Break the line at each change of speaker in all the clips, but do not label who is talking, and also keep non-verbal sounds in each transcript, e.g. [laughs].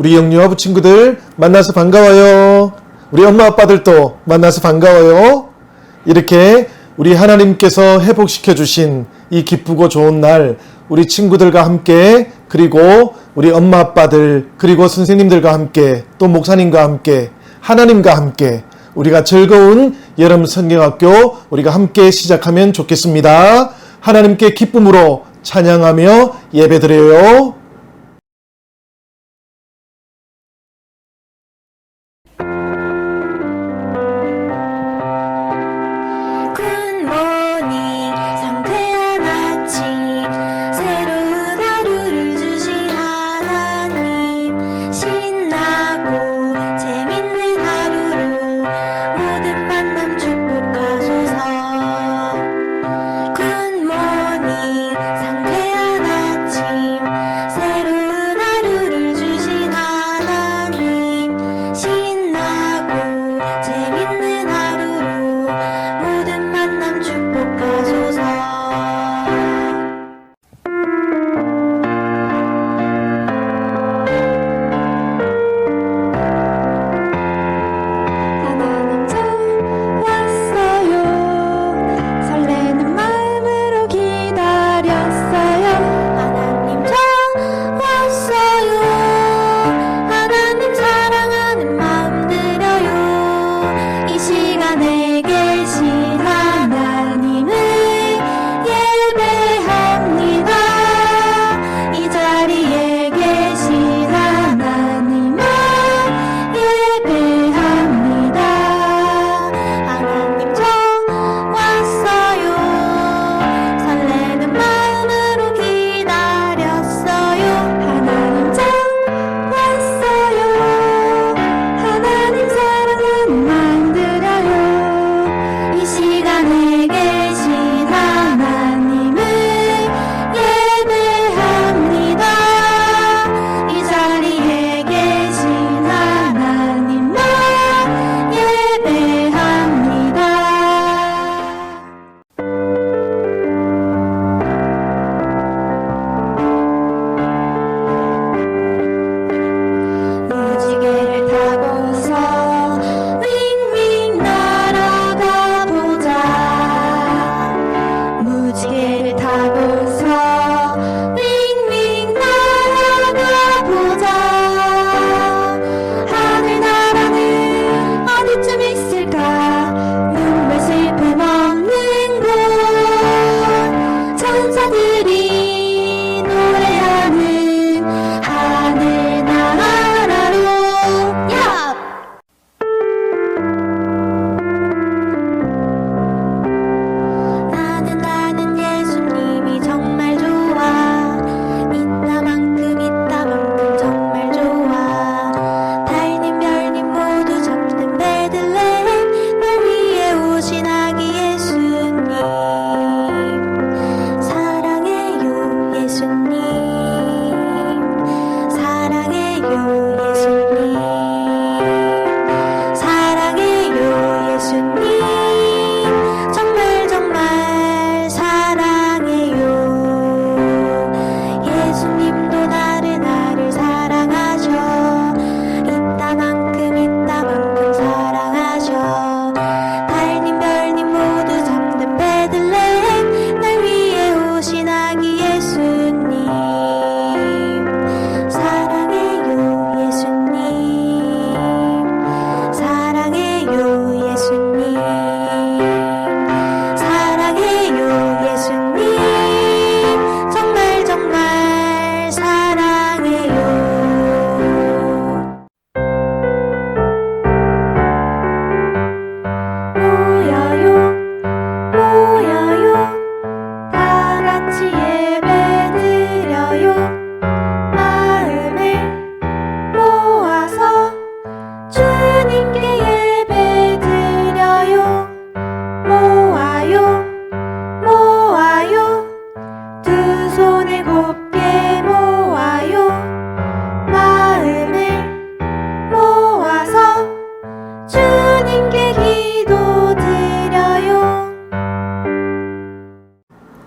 우리 영유아부 친구들 만나서 반가워요. 우리 엄마 아빠들도 만나서 반가워요. 이렇게 우리 하나님께서 회복시켜 주신 이 기쁘고 좋은 날 우리 친구들과 함께 그리고 우리 엄마 아빠들 그리고 선생님들과 함께 또 목사님과 함께 하나님과 함께 우리가 즐거운 여름 성경학교 우리가 함께 시작하면 좋겠습니다. 하나님께 기쁨으로 찬양하며 예배드려요.
石がね did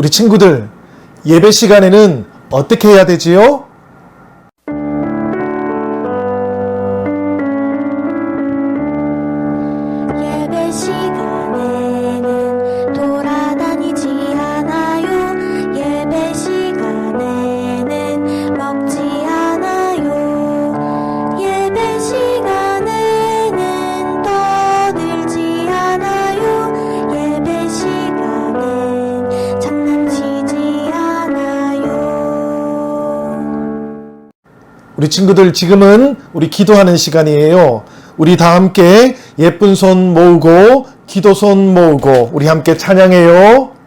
우리 친구들 예배 시간에는 어떻게 해야 되지요? 친구들 지금은 우리 기도하는 시간이에요. 우리 다 함께 예쁜 손 모으고 기도 손 모으고 우리 함께 찬양해요.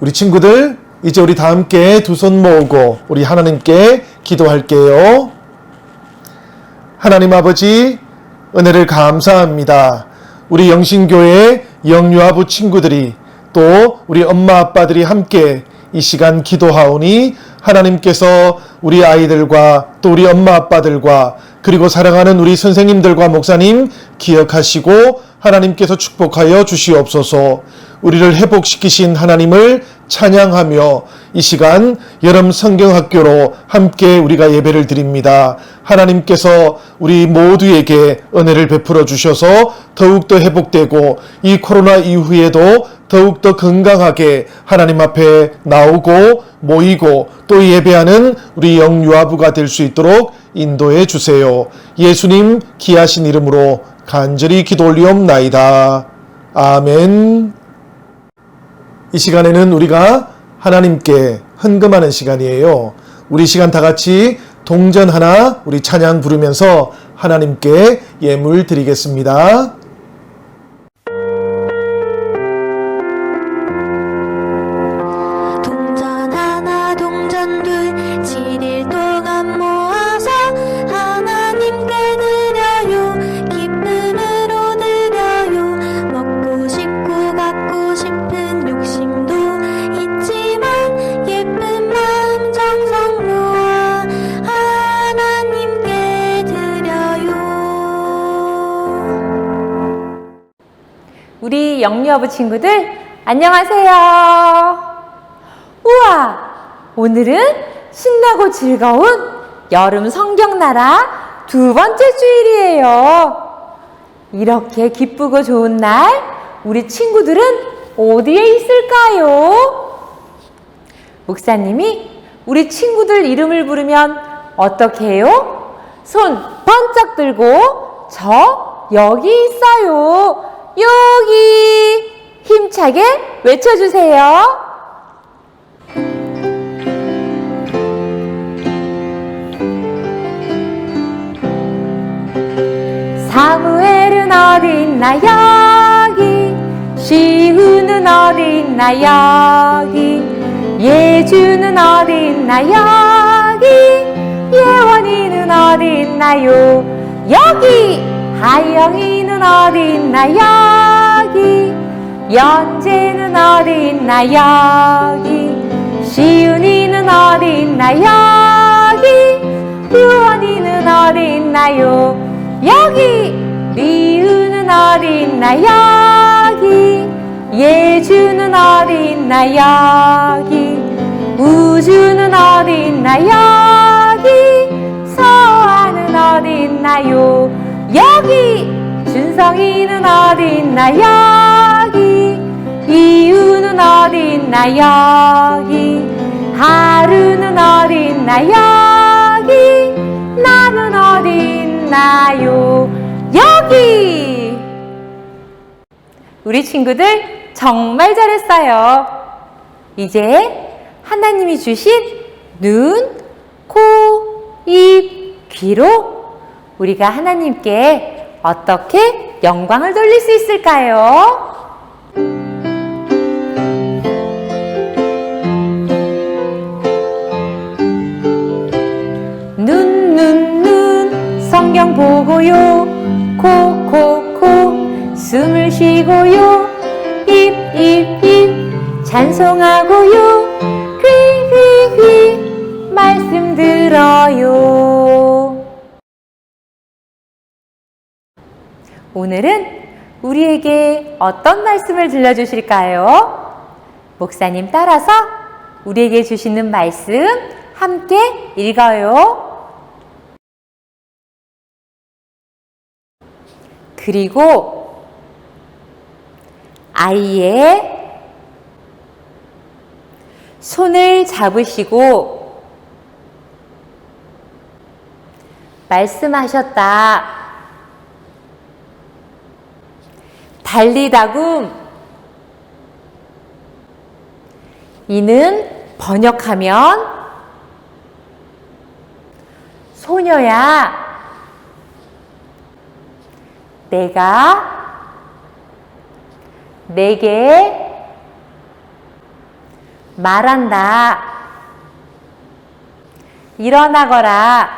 우리 친구들 이제 우리 다 함께 두 손 모으고 우리 하나님께 기도할게요. 하나님 아버지 은혜를 감사합니다. 우리 영신교회 영유아부 친구들이 또 우리 엄마 아빠들이 함께 이 시간 기도하오니 하나님께서 우리 아이들과 또 우리 엄마 아빠들과 그리고 사랑하는 우리 선생님들과 목사님 기억하시고 하나님께서 축복하여 주시옵소서. 우리를 회복시키신 하나님을 찬양하며 이 시간 여름 성경학교로 함께 우리가 예배를 드립니다. 하나님께서 우리 모두에게 은혜를 베풀어 주셔서 더욱더 회복되고 이 코로나 이후에도 더욱더 건강하게 하나님 앞에 나오고 모이고 또 예배하는 우리 영유아부가 될 수 있도록 인도해 주세요. 예수님 귀하신 이름으로 간절히 기도 올리옵나이다. 아멘. 이 시간에는 우리가 하나님께 헌금하는 시간이에요. 우리 시간 다 같이 동전 하나 우리 찬양 부르면서 하나님께 예물 드리겠습니다.
영유아부 친구들 안녕하세요. 우와, 오늘은 신나고 즐거운 여름 성경나라 두 번째 주일이에요. 이렇게 기쁘고 좋은 날, 우리 친구들은 어디에 있을까요? 목사님이 우리 친구들 이름을 부르면 어떻게 해요? 손 번쩍 들고 저 여기 있어요. 여기 힘차게 외쳐주세요. 사무엘은 어디 있나? 여기. 시우는 어디 있나? 여기. 예주는 어디 있나? 여기. 예원이는 어디 있나요? 여기 하영이는 어디 있나? 여기. 연재는 어디 있나? 여기. 시윤이는 어디 있나? 여기. 유원이는 어디 있나요. 여기. 리우는 어디 있나? 여기. 예주는 어디 있나? 여기. 우주는 어디 있나? 여기 준성이는 어디 있나? 여기. 이유는 어디 있나? 여기. 하루는 어디 있나? 여기. 나는 어디 있나요? 여기. 우리 친구들 정말 잘했어요. 이제 하나님이 주신 눈, 코, 입, 귀로 우리가 하나님께 어떻게 영광을 돌릴 수 있을까요? 눈, 눈, 눈, 성경 보고요. 코, 코, 코, 숨을 쉬고요. 입, 입, 입, 찬송하고 오늘은 우리에게 어떤 말씀을 들려주실까요? 목사님 따라서 우리에게 주시는 말씀 함께 읽어요. 그리고 아이의 손을 잡으시고 말씀하셨다. 달리다굼 이는 번역하면 소녀야 내가 내게 말한다. 일어나거라.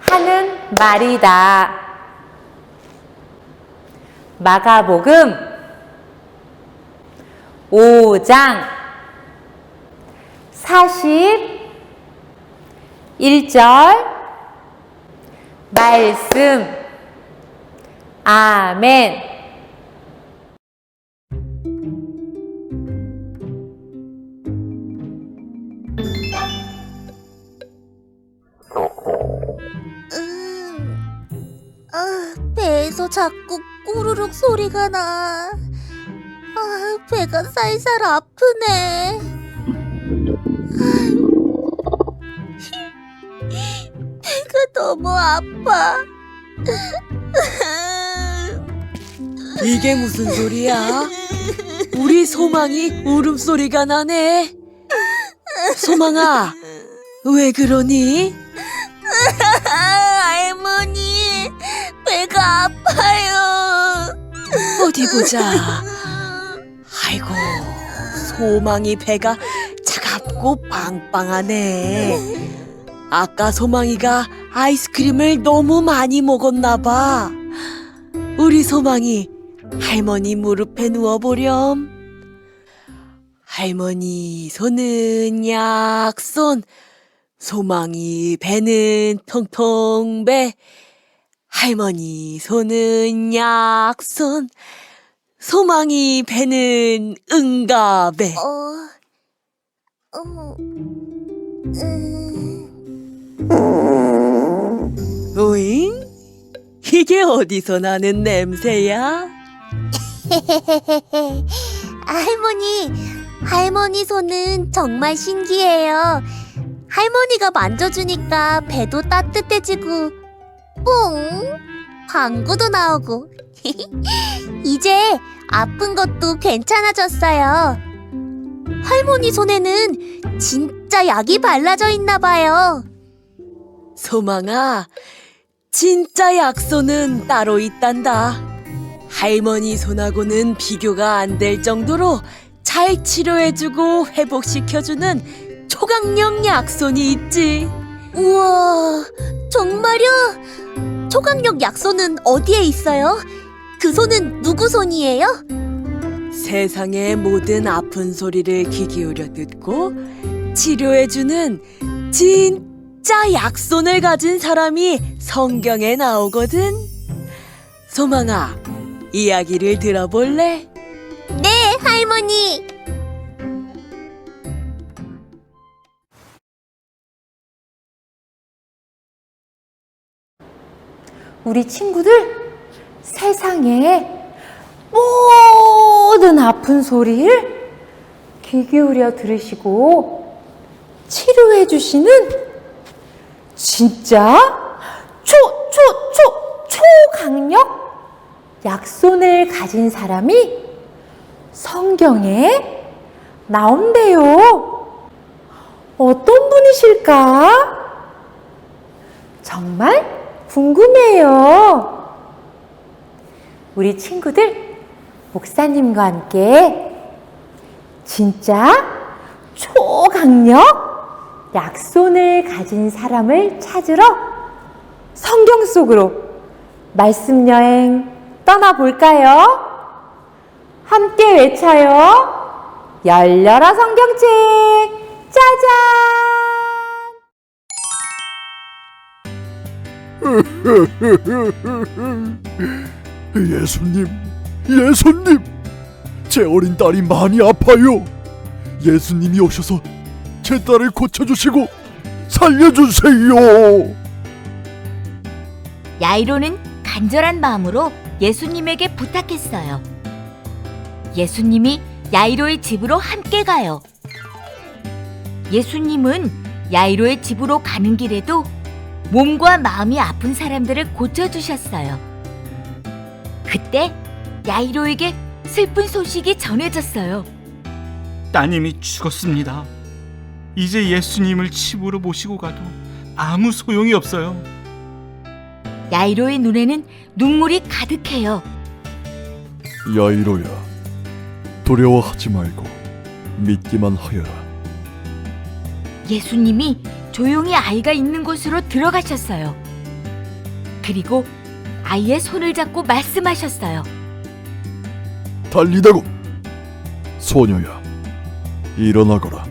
하는 말이다. 마가복음 5장 41절 말씀. 아멘.
아, 배에서 자꾸 꾸르륵 소리가 나. 아, 배가 살살 아프네. 배가 너무 아파.
이게 무슨 소리야? 우리 소망이 울음소리가 나네. 소망아, 왜 그러니?
아, 할머니, 배가 아파요.
어디 보자. 아이고, 소망이 배가 차갑고 빵빵하네. 아까 소망이가 아이스크림을 너무 많이 먹었나 봐. 우리 소망이 할머니 무릎에 누워보렴. 할머니 손은 약손, 소망이 배는 통통 배. 할머니 손은 약손, 소망이 배는 응가배.
어, 어, 음.
오잉? 이게 어디서 나는 냄새야? [laughs]
할머니, 할머니 손은 정말 신기해요. 할머니가 만져주니까 배도 따뜻해지고, 뽕! 방구도 나오고. [laughs] 이제 아픈 것도 괜찮아졌어요. 할머니 손에는 진짜 약이 발라져 있나 봐요.
소망아, 진짜 약손은 따로 있단다. 할머니 손하고는 비교가 안 될 정도로 잘 치료해주고 회복시켜주는 초강력 약손이 있지.
우와, 정말요? 초강력 약손은 어디에 있어요? 그 손은 누구 손이에요?
세상의 모든 아픈 소리를 귀 기울여 듣고 치료해주는 진짜 약손을 가진 사람이 성경에 나오거든. 소망아, 이야기를 들어볼래?
네, 할머니.
우리 친구들 세상에 모든 아픈 소리를 귀 기울여 들으시고 치료해 주시는 진짜 초, 초, 초, 초강력 약손을 가진 사람이 성경에 나온대요. 어떤 분이실까? 정말 궁금해요. 우리 친구들, 목사님과 함께 진짜 초강력 약손을 가진 사람을 찾으러 성경 속으로 말씀 여행 떠나볼까요? 함께 외쳐요. 열려라 성경책!
예수님, 예수님, 제 어린 딸이 많이 아파요. 예수님이 오셔서 제 딸을 고쳐주시고 살려주세요.
야이로는 간절한 마음으로 예수님에게 부탁했어요. 예수님이 야이로의 집으로 함께 가요. 예수님은 야이로의 집으로 가는 길에도 몸과 마음이 아픈 사람들을 고쳐주셨어요. 그때 야이로에게 슬픈 소식이 전해졌어요.
따님이 죽었습니다. 이제 예수님을 집으로 모시고 가도 아무 소용이 없어요.
야이로의 눈에는 눈물이 가득해요.
야이로야, 두려워하지 말고 믿기만 하여라.
예수님이 조용히 아이가 있는 곳으로 들어가셨어요. 그리고 아이의 손을 잡고 말씀하셨어요.
달리다고, 소녀야, 일어나거라.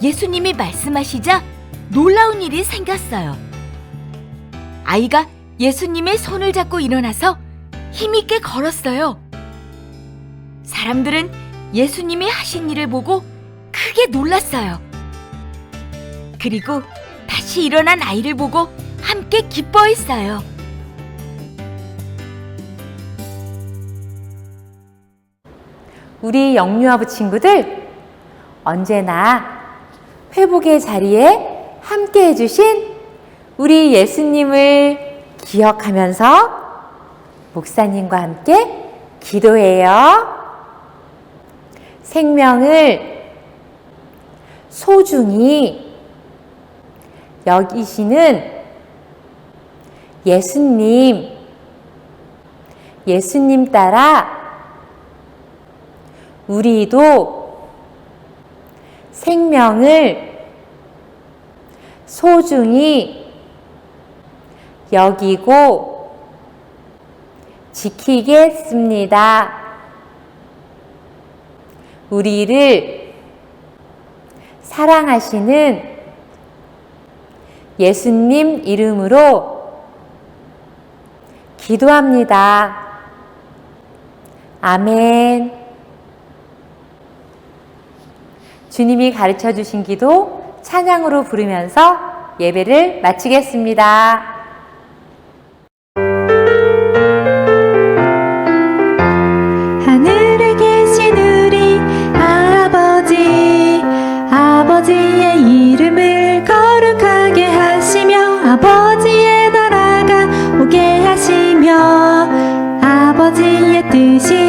예수님이 말씀하시자 놀라운 일이 생겼어요. 아이가 예수님의 손을 잡고 일어나서 힘있게 걸었어요. 사람들은 예수님이 하신 일을 보고 크게 놀랐어요. 그리고 다시 일어난 아이를 보고 함께 기뻐했어요.
우리 영유아부 친구들 언제나 회복의 자리에 함께 해주신 우리 예수님을 기억하면서 목사님과 함께 기도해요. 생명을 소중히 여기시는 예수님, 예수님 따라 우리도 생명을 소중히 여기고 지키겠습니다. 우리를 사랑하시는 예수님 이름으로 기도합니다. 아멘. 주님이 가르쳐 주신 기도 찬양으로 부르면서 예배를 마치겠습니다.
아